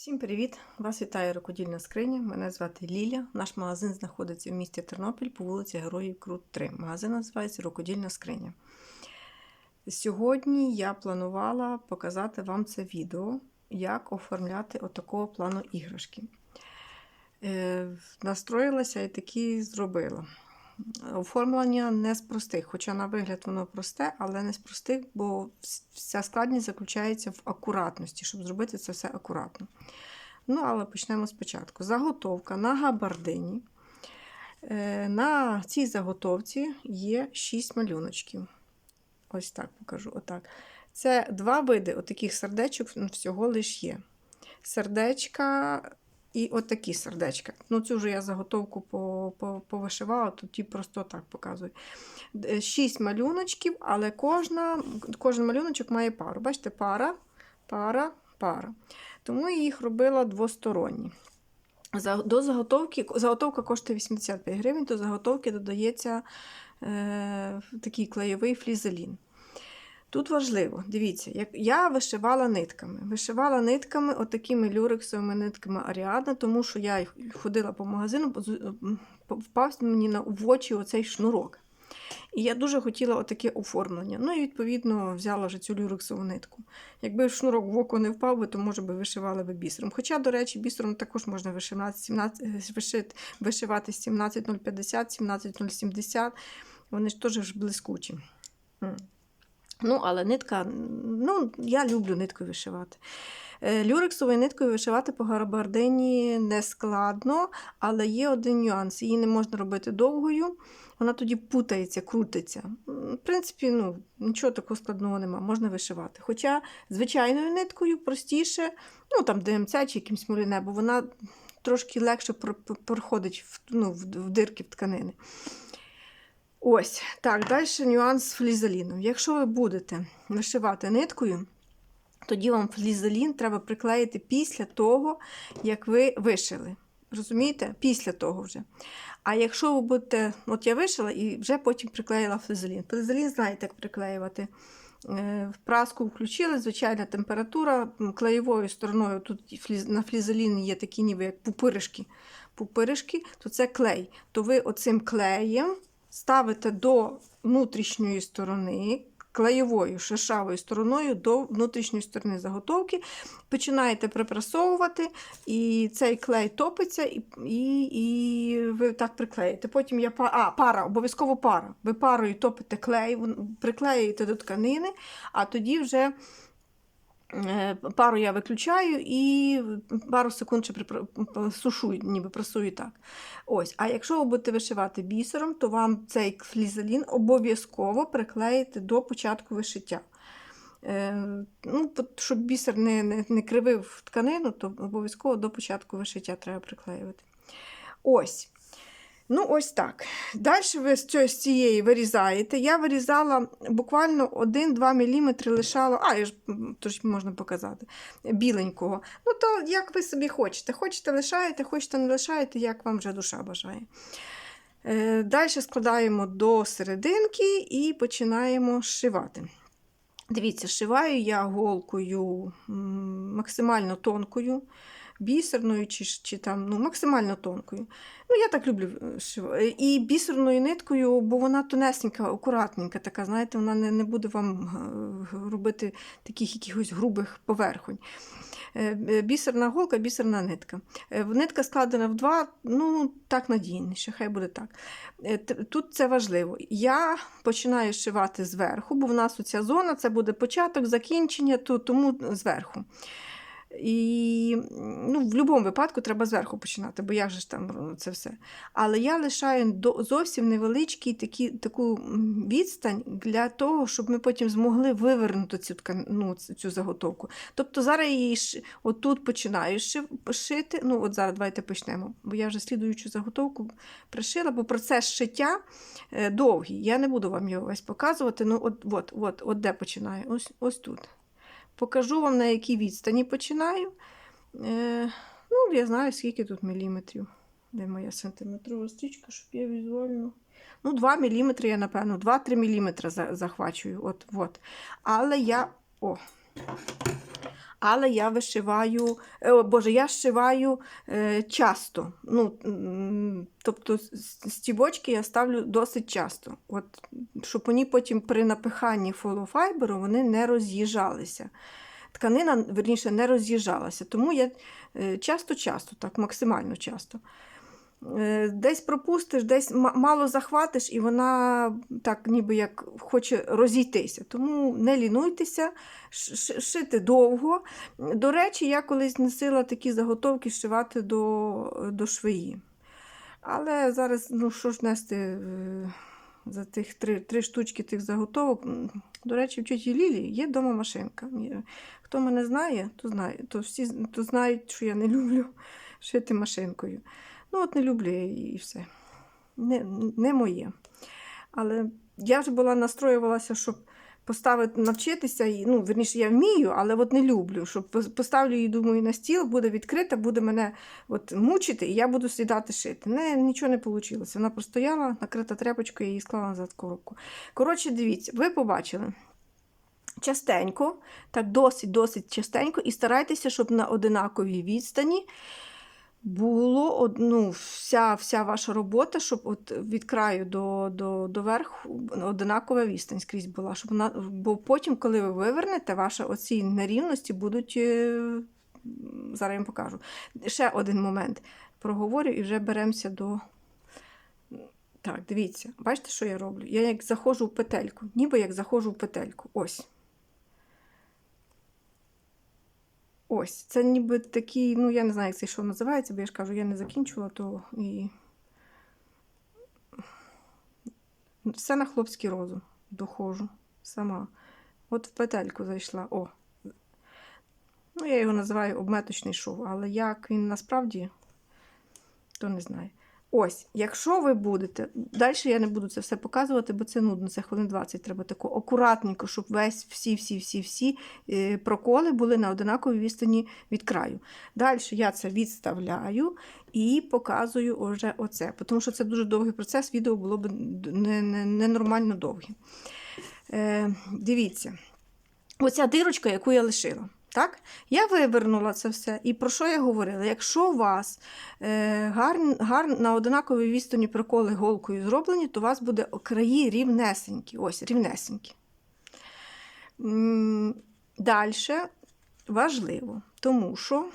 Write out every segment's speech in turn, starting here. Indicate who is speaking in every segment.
Speaker 1: Всім привіт! Вас вітає рукодільна скриня. Мене звати Ліля. Наш магазин знаходиться в місті Тернопіль по вулиці Героїв Крут 3. Магазин називається Рукодільна скриня. Сьогодні я планувала показати вам це відео, як оформляти отакого плану іграшки. Е, настроїлася і такі зробила. Оформлення не з простих, хоча на вигляд воно просте, але не з простих, бо вся складність заключається в акуратності, щоб зробити це все акуратно. Ну, але почнемо спочатку. Заготовка на габардині. Е, На цій заготовці є 6 малюночків. Ось так покажу. Отак. Це два види отаких сердечок всього лиш є. Сердечка і отакі сердечка. Ну, цю вже я заготовку повишивала, тут ті просто так показую. Шість малюночків, але кожна, кожен малюночок має пару. Бачите, пара, пара, пара. Тому я їх робила двосторонні. До заготовки, Заготовка коштує 85 гривень, до заготовки додається е, такий клеєвий флізелін. Тут важливо, дивіться, як я вишивала нитками. Вишивала нитками, отакими люрексовими нитками Аріадна, тому що я ходила по магазину, впав мені на в очі оцей шнурок. І я дуже хотіла отаке оформлення. Ну і відповідно взяла вже цю люрексову нитку. Якби шнурок в око не впав би, то може би вишивали би бісером. Хоча, до речі, бісером також можна вишивати 17, вишивати 17050, 17070. Вони ж теж блискучі. Ну, але нитка, ну, я люблю ниткою вишивати. Е, Люрексовою ниткою вишивати по гарабардині не складно, але є один нюанс. Її не можна робити довгою, вона тоді путається, крутиться. В принципі, ну, нічого такого складного нема, можна вишивати. Хоча звичайною ниткою простіше, ну там ДМЦ чи якимсь муліне, бо вона трошки легше проходить в, ну, в дирки в тканини. Ось, так, далі нюанс з флізеліном. Якщо ви будете вишивати ниткою, тоді вам флізелін треба приклеїти після того, як ви вишили. Розумієте? Після того вже. А якщо ви будете, от я вишила і вже потім приклеїла флізелін. Флізелін, знаєте, як приклеювати. Е, в праску включили, звичайна температура, клеєвою стороною тут на флізелін є такі ніби як пупиришки, пупиришки, то це клей. То ви оцим клеєм ставите до внутрішньої сторони, клеєвою шершавою стороною до внутрішньої сторони заготовки, починаєте припрасовувати, і цей клей топиться, і і, і ви так приклеїте. Потім я а, пара, обов'язково пара. Ви парою топите клей, приклеюєте до тканини, а тоді вже. Е, пару я виключаю і пару секунд ще сушу, ніби прасую так. Ось. А якщо ви будете вишивати бісером, то вам цей флізелін обов'язково приклеїти до початку вишиття. Е, ну, Щоб бісер не не, не кривив тканину, то обов'язково до початку вишиття треба приклеювати. Ось. Ну, ось так. Далі ви з цієї вирізаєте. Я вирізала буквально 1-2 мм лишала, а, я ж тож можна показати, біленького. Ну, то як ви собі хочете. Хочете лишаєте, хочете не лишаєте, як вам вже душа бажає. Е, Далі складаємо до серединки і починаємо шивати. Дивіться, шиваю я голкою максимально тонкою бісерною, чи чи там ну, максимально тонкою. Ну, Я так люблю. Е, і бісерною ниткою, бо вона тонесенька, акуратненька, така, знаєте, вона не не буде вам е, робити таких якихось грубих поверхонь. Е, бісерна голка, бісерна нитка. Нитка складена в два, ну, так надійніше, хай буде так. Тут це важливо. Я починаю шивати зверху, бо в нас оця зона це буде початок, закінчення, тому зверху. І ну, в будь-якому випадку треба зверху починати, бо як же ж там це все. Але я лишаю до, зовсім невеличкий такі, таку відстань для того, щоб ми потім змогли вивернути цю ну, цю заготовку. Тобто зараз її отут починаю шити. Ну, от зараз давайте почнемо, бо я вже слідуючу заготовку пришила, бо процес шиття е, довгий. Я не буду вам його весь показувати. Ну, от, от, от, от де починаю? Ось, Ось тут. Покажу вам, на якій відстані починаю. Е, Ну, я знаю, скільки тут міліметрів. Де моя сантиметрова стрічка, щоб я візуально. Ну, 2 мм я, напевно, 2-3 мм захвачую. От, от. Але я. О. Але я вишиваю, е, о, Боже, я шиваю е, часто. Ну, тобто стібочки я ставлю досить часто. От, щоб вони потім при напиханні фолофайберу вони не роз'їжджалися. Тканина, верніше, не роз'їжджалася. Тому я е, часто-часто, так, максимально часто. Е, Десь пропустиш, десь мало захватиш, і вона так ніби як хоче розійтися. Тому не лінуйтеся, шити довго. До речі, я колись носила такі заготовки зшивати до, до швеї. Але зараз, ну що ж нести е, за тих три, три штучки тих заготовок. До речі, в тіті Лілі є вдома машинка. Хто мене знає, то знає, то всі то знають, що я не люблю шити машинкою. Ну, от не люблю її і все. Не, не моє. Але я вже була настроювалася, щоб поставити, навчитися, і, ну, верніше, я вмію, але от не люблю. Щоб поставлю її, думаю, на стіл, буде відкрита, буде мене от, мучити, і я буду сідати шити. Не, нічого не вийшло. Вона простояла, накрита тряпочкою, я її склала назад коробку. Коротше, дивіться, ви побачили. Частенько, так досить-досить частенько, і старайтеся, щоб на одинаковій відстані було ну, вся, вся ваша робота, щоб от від краю до, до, до верху одинакова відстань скрізь була. Щоб вона, бо потім, коли ви вивернете, ваші оці нерівності будуть. е, Зараз я вам покажу. Ще один момент проговорю і вже беремося до. Так, дивіться, бачите, що я роблю? Я як заходжу в петельку, ніби як заходжу в петельку. Ось. Ось, це ніби такий, ну я не знаю, як це що називається, бо я ж кажу, я не закінчувала, то і. Все на хлопський розум доходжу сама. От в петельку зайшла. О. Ну, я його називаю обметочний шов, але як він насправді, то не знаю. Ось, якщо ви будете, далі я не буду це все показувати, бо це нудно, це хвилин 20 треба тако акуратненько, щоб весь всі-всі-всі-всі е, проколи були на одинаковій відстані від краю. Далі я це відставляю і показую вже оце, тому що це дуже довгий процес, відео було б ненормально не, не довге. Е, дивіться, оця дирочка, яку я лишила. Так? Я вивернула це все. І про що я говорила? Якщо у вас е, гар, гар, на одинаковій відстані приколи голкою зроблені, то у вас буде краї рівнесенькі. Ось, рівнесенькі. Далі важливо, тому що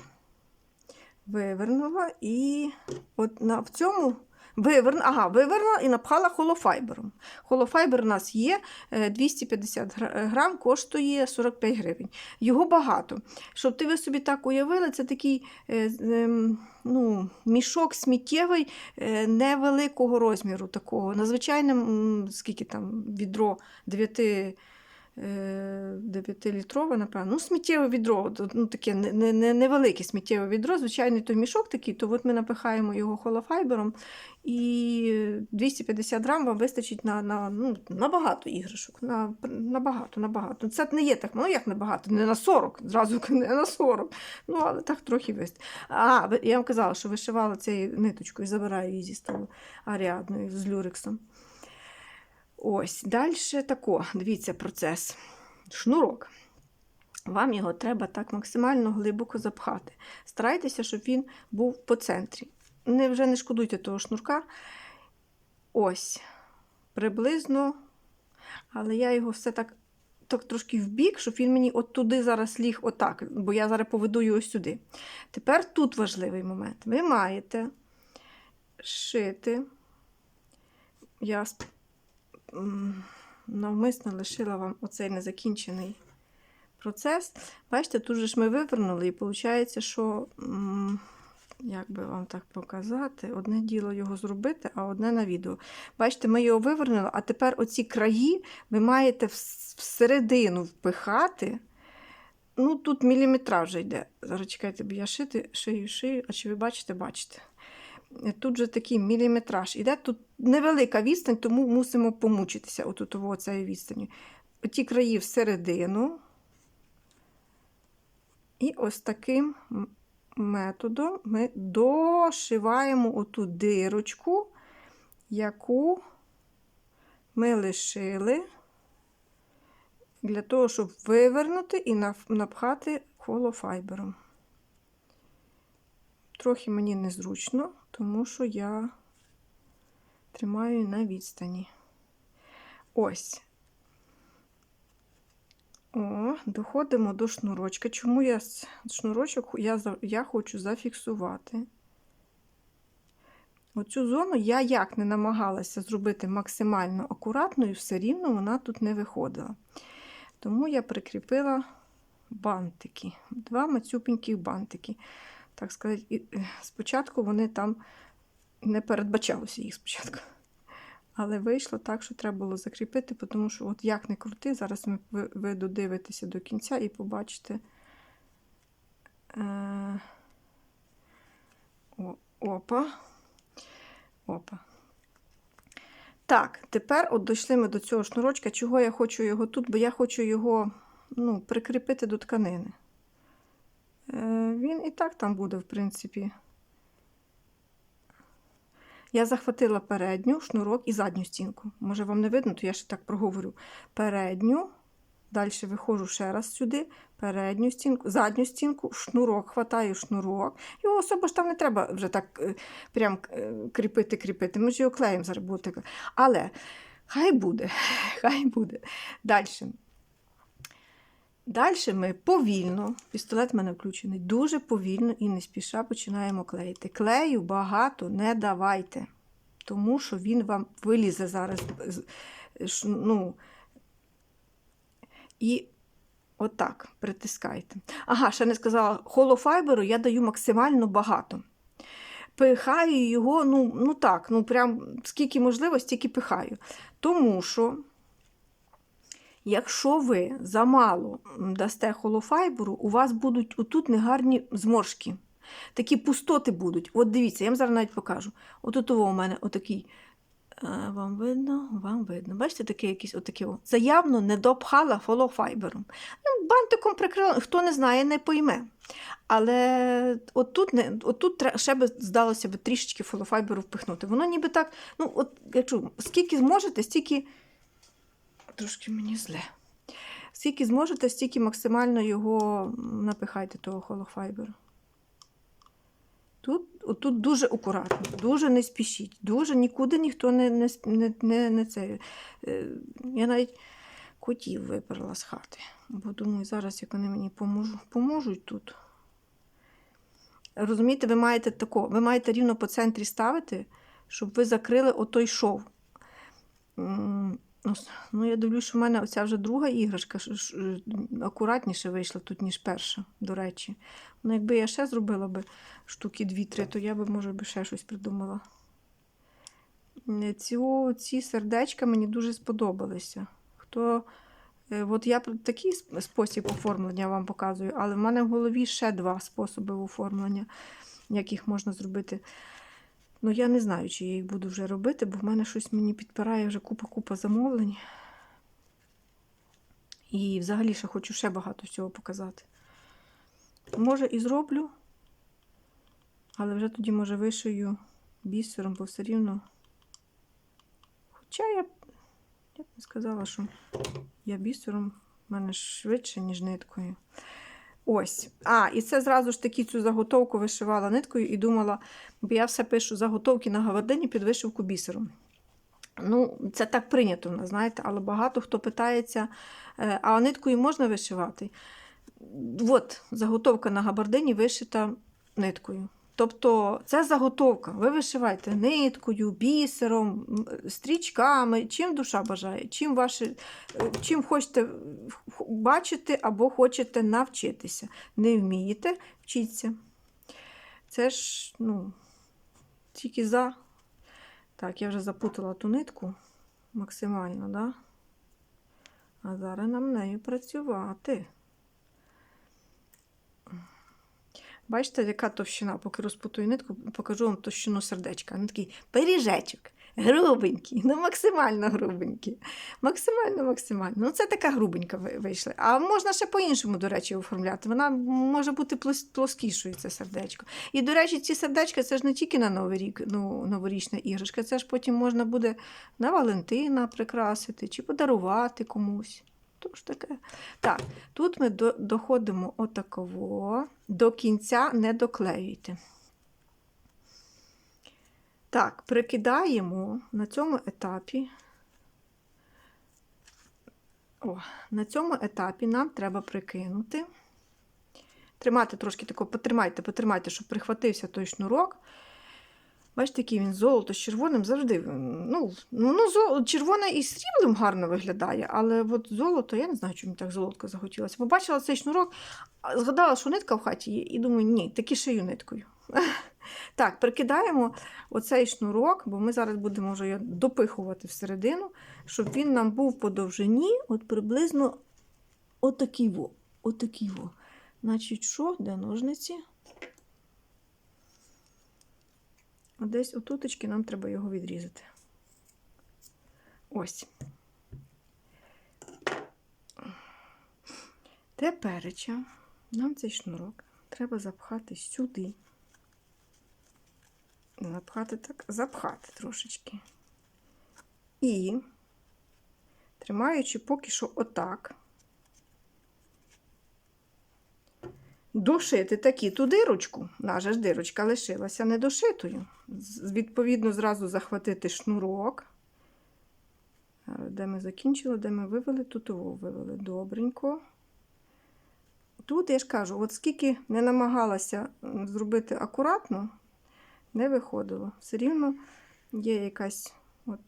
Speaker 1: вивернула і от на, в цьому виверну, ага, вивернула і напхала холофайбером. Холофайбер у нас є е, 250 грам, коштує 45 гривень. Його багато. Щоб ти ви собі так уявили, це такий е, ем, ну, мішок сміттєвий е, невеликого розміру такого. Надзвичайно, м, скільки там відро 9 9-літрове, напевно. Ну, сміттєве відро, ну, таке не- не- не- невелике сміттєве відро, звичайний той мішок такий, то от ми напихаємо його холофайбером, і 250 грам вам вистачить на, на, ну, на багато іграшок. На, на багато, на багато. Це не є так, ну як на багато, не на 40, зразу не на 40. Ну, але так трохи вистачить. А, я вам казала, що вишивала цією ниточкою, забираю її зі столу аріадною з люрексом. Ось, далі тако, дивіться процес. Шнурок. Вам його треба так максимально глибоко запхати. Старайтеся, щоб він був по центрі. Не, вже не шкодуйте того шнурка. Ось, приблизно, але я його все так, так трошки вбік, щоб він мені от туди зараз ліг отак, бо я зараз поведу його сюди. Тепер тут важливий момент. Ви маєте шити. Я навмисно лишила вам оцей незакінчений процес. Бачите, тут же ж ми вивернули, і виходить, що, як би вам так показати, одне діло його зробити, а одне на відео. Бачите, ми його вивернули, а тепер оці краї ви маєте всередину впихати. Ну, тут міліметраж вже йде. Зараз чекайте, бо я шити, шию, шию, а чи ви бачите, бачите. Тут же такий міліметраж іде. Тут невелика відстань, тому мусимо помучитися отут цією відстані. Оті краї всередину. І ось таким методом ми дошиваємо оту дирочку, яку ми лишили для того, щоб вивернути і напхати холофайбером. Трохи мені незручно, тому що я тримаю на відстані. Ось. О, доходимо до шнурочка. Чому я шнурочок я, я хочу зафіксувати? Оцю зону я як не намагалася зробити максимально акуратною, все рівно вона тут не виходила. Тому я прикріпила бантики, два мацюпеньких бантики. Так сказати, е, спочатку вони там не передбачалося їх спочатку. Але вийшло так, що треба було закріпити, тому що, от як не крути, зараз ми, ви, ви додивитеся до кінця і побачите. Е, о, опа. Опа. Так, тепер от дійшли ми до цього шнурочка. Чого я хочу його тут, бо я хочу його ну, прикріпити до тканини. Е, він і так там буде, в принципі. Я захватила передню шнурок і задню стінку. Може, вам не видно, то я ще так проговорю. Передню, далі виходжу ще раз сюди, передню стінку, задню стінку, шнурок, хватаю шнурок. Його особо ж там не треба вже так е, прям е, кріпити, кріпити. Ми ж його клеєм зараз буде. Але хай буде, хай буде. Далі. Далі ми повільно, пістолет в мене включений, дуже повільно і не спіша починаємо клеїти. Клею багато не давайте, тому що він вам вилізе зараз. Ну, і отак притискайте. Ага, ще не сказала, холофайберу я даю максимально багато. Пихаю його, ну, ну так, ну прям скільки можливо, стільки пихаю. Тому що. Якщо ви замало дасте холофайберу, у вас будуть отут негарні зморшки. Такі пустоти будуть. От дивіться, я вам зараз навіть покажу. От у мене отакий. е, Вам видно, вам видно. Бачите, такий якийсь отакий. о. Заявно не допхала холофайбером. Ну, бантиком прикрила, хто не знає, не пойме. Але отут, не, отут ще би здалося б трішечки холофайберу впихнути. Воно ніби так, ну, от я чую, скільки зможете, стільки трошки мені зле. Скільки зможете, стільки максимально його напихайте, того холофайберу. Тут, отут дуже акуратно, дуже не спішіть, дуже нікуди ніхто не, не, не, не, не це. Е, Я навіть котів виперла з хати. Бо думаю, зараз як вони мені поможу, поможуть тут. Розумієте, ви маєте тако, ви маєте рівно по центрі ставити, щоб ви закрили отой шов. Ну, ну, я дивлюсь, що в мене оця вже друга іграшка акуратніше вийшла тут, ніж перша, до речі. Ну, якби я ще зробила би штуки дві-три, то я би, може, би ще щось придумала. Е, Ці, ці сердечка мені дуже сподобалися. Хто, е, от я такий спосіб оформлення вам показую, але в мене в голові ще два способи оформлення, як їх можна зробити. Ну, я не знаю, чи я їх буду вже робити, бо в мене щось мені підпирає вже купа-купа замовлень. І взагалі ще хочу ще багато всього показати. Може, і зроблю, але вже тоді, може, вишию бісером, бо все рівно. Хоча я, я б не сказала, що я бісером в мене швидше, ніж ниткою. Ось. А, і це зразу ж таки цю заготовку вишивала ниткою і думала, бо я все пишу заготовки на гавардині під вишивку бісером. Ну, це так прийнято в нас, знаєте, але багато хто питається, е, а ниткою можна вишивати? От, заготовка на габардині вишита ниткою. Тобто це заготовка. Ви вишиваєте ниткою, бісером, стрічками, чим душа бажає, чим, ваші, е, чим хочете бачити або хочете навчитися. Не вмієте, вчіться. Це ж, ну, тільки за. Так, я вже запутала ту нитку максимально, да? А зараз нам нею працювати. Бачите, яка товщина, поки розпутую нитку, покажу вам товщину сердечка. Ну такий пиріжечок, грубенький, ну максимально грубенький. Максимально, максимально. Ну, це така грубенька вийшла. А можна ще по-іншому, до речі, оформляти. Вона може бути плос- плоскішою, це сердечко. І, до речі, ці сердечка це ж не тільки на Новий рік, ну, новорічна іграшка, це ж потім можна буде на Валентина прикрасити чи подарувати комусь. То ж таке. Так, тут ми до, доходимо отаково, до кінця не доклеюйте. Так, прикидаємо на цьому етапі. О, на цьому етапі нам треба прикинути. Тримати трошки тако, потримайте, потримайте, щоб прихватився той шнурок. Бачите, який він золото з червоним завжди. Ну, ну, ну золо, червоне і сріблим гарно виглядає, але от золото, я не знаю, чому мені так золотко захотілося. Побачила цей шнурок, згадала, що нитка в хаті є, і думаю, ні, таки шию ниткою. Так, прикидаємо оцей шнурок, бо ми зараз будемо вже його допихувати всередину, щоб він нам був по довжині, от приблизно отакий во. Значить, що? Де ножниці? А десь отуточки нам треба його відрізати. Ось. Тепереча нам цей шнурок треба запхати сюди. Запхати так, запхати трошечки. І, тримаючи поки що отак, дошити такі ту дирочку, наша ж дирочка лишилася недошитою. Відповідно, зразу захватити шнурок. Е, Де ми закінчили, де ми вивели, тут його вивели добренько. Тут я ж кажу, от скільки не намагалася зробити акуратно, не виходило. Все рівно є якась от.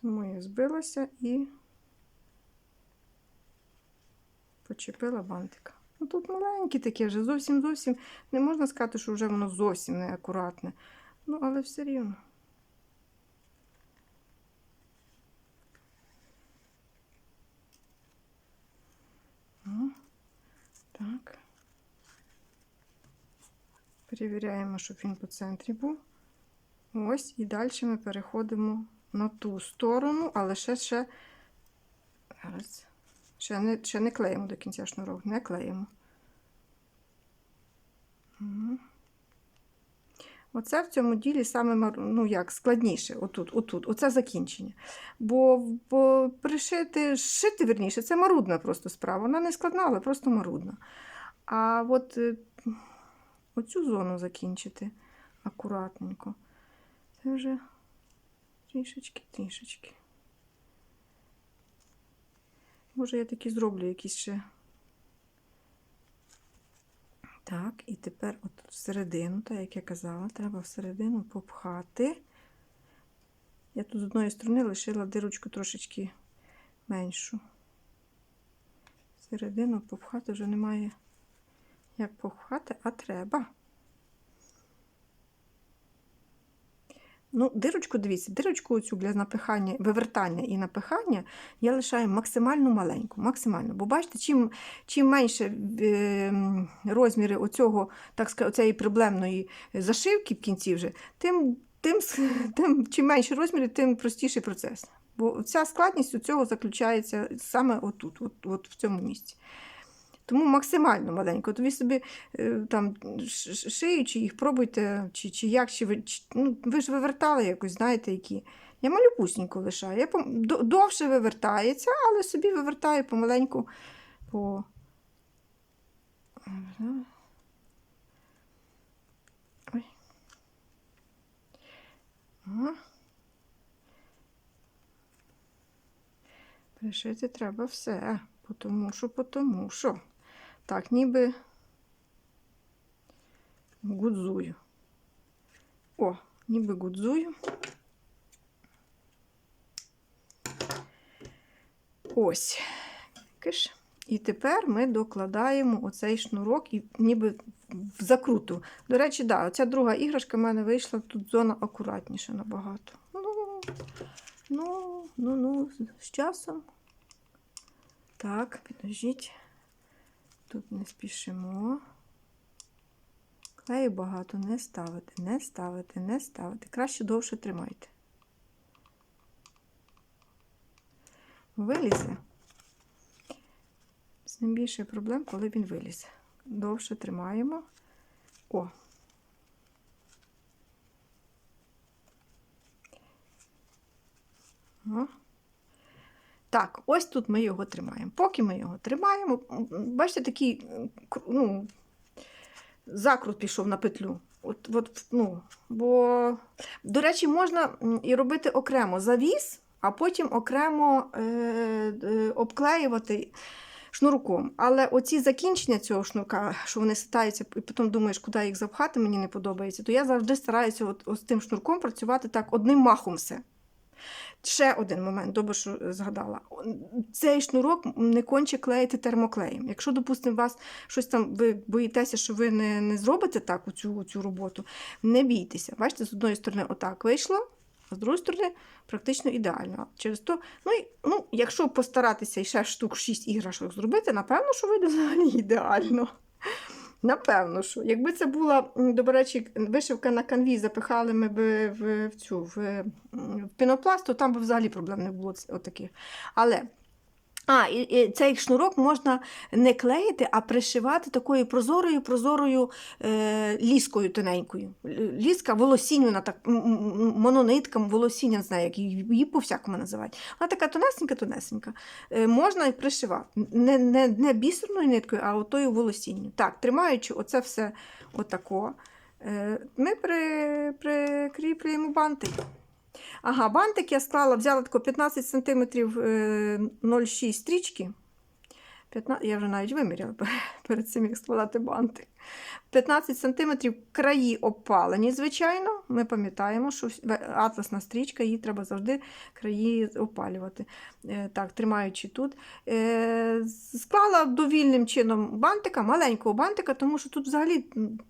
Speaker 1: Тому я збилася і почепила бантика. Ну, тут маленькі таке вже зовсім зовсім не можна сказати, що вже воно зовсім не акуратне. Ну, але все рівно. О, так. Перевіряємо, щоб він по центрі був. Ось, і далі ми переходимо на ту сторону, але ще ще, зараз, ще, не, ще не клеїмо до кінця шнурок, не клеїмо. Оце в цьому ділі саме ну, як, складніше, отут, отут, оце закінчення. Бо, бо пришити, шити, верніше, це марудна просто справа. Вона не складна, але просто марудна. А от е, оцю зону закінчити акуратненько. Це вже трішечки, трішечки. Може, я таки зроблю якісь ще. Так, і тепер от всередину, так як я казала, треба всередину попхати. Я тут з одної сторони лишила дирочку трошечки меншу. Всередину попхати вже немає як попхати, а треба. Ну, дирочку, дивіться, дирочку оцю для напихання, вивертання і напихання я лишаю максимально маленьку. Максимально. Бо бачите, чим, чим менше е, розміри оцього, так сказати, оцієї проблемної зашивки в кінці вже, тим, тим, тим чим менші розміри, тим простіший процес. Бо вся складність у цього заключається саме отут, от, от в цьому місці. Тому максимально маленько. То ви собі е, там ш- ш- шиючи їх, пробуйте, чи, чи як, чи ви, чи, ну, ви ж вивертали якось, знаєте, які. Я малюпусінько лишаю. Я довше вивертається, але собі вивертаю помаленьку по. Ой. Пришити треба все, тому що, тому що. Так, ніби гудзую. О, ніби гудзую. Ось. Киш. І тепер ми докладаємо оцей шнурок і ніби в закруту. До речі, да, оця друга іграшка в мене вийшла, тут зона акуратніша набагато. Ну, ну, ну, ну, з часом. Так, підождіть. Тут не спішимо. Клею багато не ставити, не ставити, не ставити. Краще довше тримайте. Вилізе. З ним більше проблем, коли він вилізе. довше тримаємо. О. О. Так, ось тут ми його тримаємо. Поки ми його тримаємо, бачите, такий ну, закрут пішов на петлю. От, от, ну, бо, до речі, можна і робити окремо завіс, а потім окремо е, е, обклеювати шнурком. Але оці закінчення цього шнурка, що вони ситаються, і потім думаєш, куди їх запхати, мені не подобається, то я завжди стараюся от, з тим шнурком працювати так одним махом все. Ще один момент, добре, що згадала. Цей шнурок не конче клеїти термоклеєм. Якщо, допустимо, вас щось там, ви боїтеся, що ви не, не зробите так цю, цю роботу, не бійтеся. Бачите, з одної сторони отак вийшло, а з другої сторони практично ідеально. Через то, ну, і, ну, якщо постаратися і ще штук 6 іграшок зробити, напевно, що вийде взагалі ідеально. Напевно, що. Якби це була, до речі, вишивка на канві, запихали ми б в, в цю в, в пінопласт, то там би взагалі проблем не було отаких. Але. А, і, і цей шнурок можна не клеїти, а пришивати такою прозорою, прозорою е, ліскою тоненькою. Ліска волосінюна, так, мононитка, волосіння, не знаю, як її, по-всякому називають. Вона така тонесенька-тонесенька. Е, можна і пришивати. Не, не, не бісерною ниткою, а отою волосінню. Так, тримаючи оце все отако, е, ми при, прикріплюємо бантик. Ага, бантик я склала, взяла тако 15 см 0,6 стрічки. 15, я вже навіть виміряла перед цим, як складати бантик. 15 см краї опалені, звичайно. Ми пам'ятаємо, що атласна стрічка, її треба завжди краї опалювати. Е, Так, тримаючи тут. Е, Склала довільним чином бантика, маленького бантика, тому що тут взагалі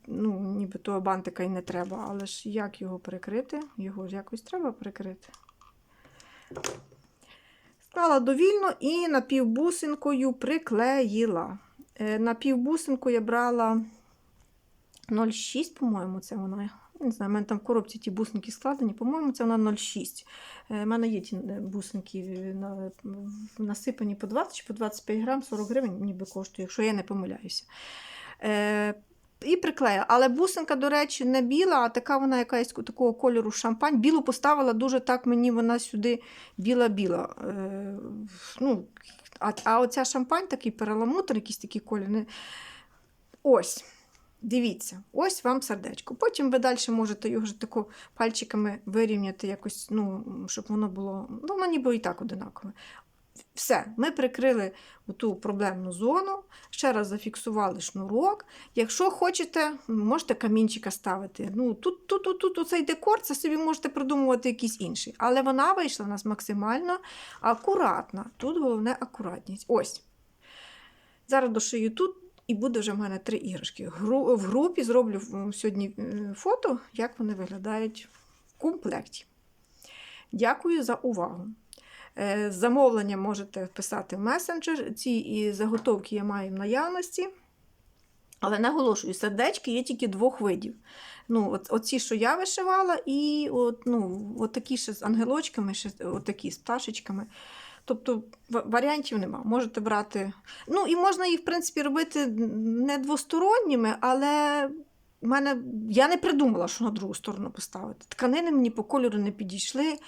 Speaker 1: ну, ніби того бантика і не треба. Але ж як його прикрити? Його ж якось треба прикрити. Склала довільно і напівбусинкою приклеїла. Е, Напівбусинку я брала 0,6, по-моєму, це вона. Не знаю, в мене там в коробці ті бусинки складені, по-моєму, це вона 0,6. Е, У мене є ті е, бусинки е, насипані по 20 чи по 25 грам, 40 гривень ніби коштує, якщо я не помиляюся. І приклеїла. Але бусинка, до речі, не біла, а така вона якась такого кольору шампань. Білу поставила дуже так мені вона сюди біла-біла. Е, ну, а, а оця шампань, такий переламутр, якийсь такий колір. Не... Ось. Дивіться, ось вам сердечко. Потім ви далі можете його ж тако пальчиками вирівняти, якось, ну, щоб воно було. Ну, воно ніби і так одинакове. Все, ми прикрили ту проблемну зону, ще раз зафіксували шнурок. Якщо хочете, можете камінчика ставити. Ну, тут, тут, тут, тут оцей декор, це собі можете придумувати якийсь інший. Але вона вийшла у нас максимально акуратна. Тут головне акуратність. Ось. Зараз дошию тут, і буде вже в мене три іграшки. В групі зроблю сьогодні е, фото, як вони виглядають в комплекті. Дякую за увагу. Е, Замовлення можете вписати в месенджер. Ці і заготовки я маю в наявності. Але наголошую, сердечки є тільки двох видів. Ну, от, оці, що я вишивала, і от, ну, от такі ще з ангелочками, ще от такі з пташечками. Тобто варіантів нема. Можете брати. Ну, і можна їх, в принципі, робити не двосторонніми, але в мене, я не придумала, що на другу сторону поставити. Тканини мені по кольору не підійшли.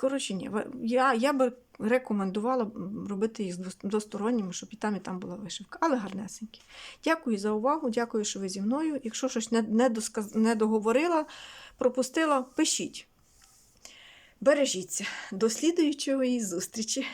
Speaker 1: Коротше, ні, я, я би рекомендувала робити їх двосторонніми, щоб і там, і там була вишивка, але гарнесенькі. Дякую за увагу, дякую, що ви зі мною. Якщо щось не, не, досказ... не договорила, пропустила, пишіть. Бережіться. До слідуючої зустрічі!